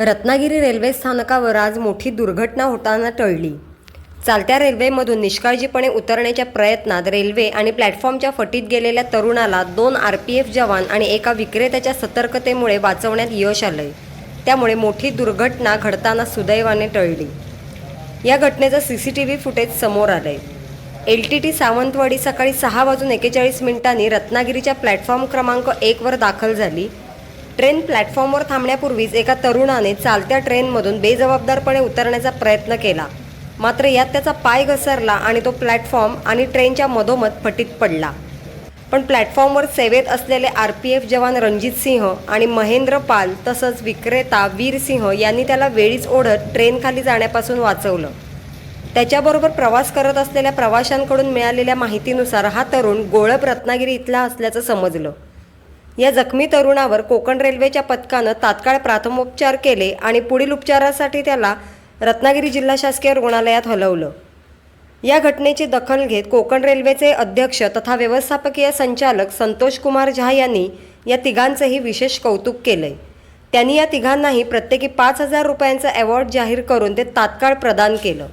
Ratnagiri railway स्थानकावर आज मोठी दुर्घटना होताना टळली. चालत्या रेल्वेमधून निष्काळजीपणे उतरण्याच्या प्रयत्नात रेल्वे आणि प्लॅटफॉर्मच्या फटीत गेलेल्या तरुणाला दोन आर पी एफ जवान आणि एका विक्रेत्याच्या सतर्कतेमुळे वाचवण्यात यश आलंय. त्यामुळे मोठी दुर्घटना घडताना सुदैवाने टळली. या घटनेचं C C T V footage समोर आलंय. एल टी टी सावंतवाडी सकाळी सहा वाजून एकेचाळीस मिनिटांनी रत्नागिरीच्या प्लॅटफॉर्म क्रमांक एकवर दाखल झाली. ट्रेन प्लॅटफॉर्मवर थांबण्यापूर्वीच एका तरुणाने चालत्या ट्रेनमधून बेजबाबदारपणे उतरण्याचा प्रयत्न केला. मात्र यात त्याचा पाय घसरला आणि तो प्लॅटफॉर्म आणि ट्रेनच्या मधोमध फटीत पडला. पण प्लॅटफॉर्मवर सेवेत असलेले आर पी एफ जवान रणजित सिंह आणि महेंद्र पाल तसंच विक्रेता वीर सिंह यांनी त्याला वेळीच ओढत ट्रेनखाली जाण्यापासून वाचवलं. त्याच्याबरोबर प्रवास करत असलेल्या प्रवाशांकडून मिळालेल्या माहितीनुसार हा तरुण गोळप रत्नागिरी इथला असल्याचं समजलं. या जखमी तरुणावर कोकण रेल्वेच्या पथकानं तात्काळ प्राथमोपचार केले आणि पुढील उपचारासाठी त्याला रत्नागिरी जिल्हा शासकीय रुग्णालयात हलवलं. या घटनेची दखल घेत कोकण रेल्वेचे अध्यक्ष तथा व्यवस्थापकीय संचालक संतोष कुमार झा यांनी या तिघांचंही विशेष कौतुक केलंय. त्यांनी या तिघांनाही प्रत्येकी पाच हजार रुपयांचं अवॉर्ड जाहीर करून ते तात्काळ प्रदान केलं.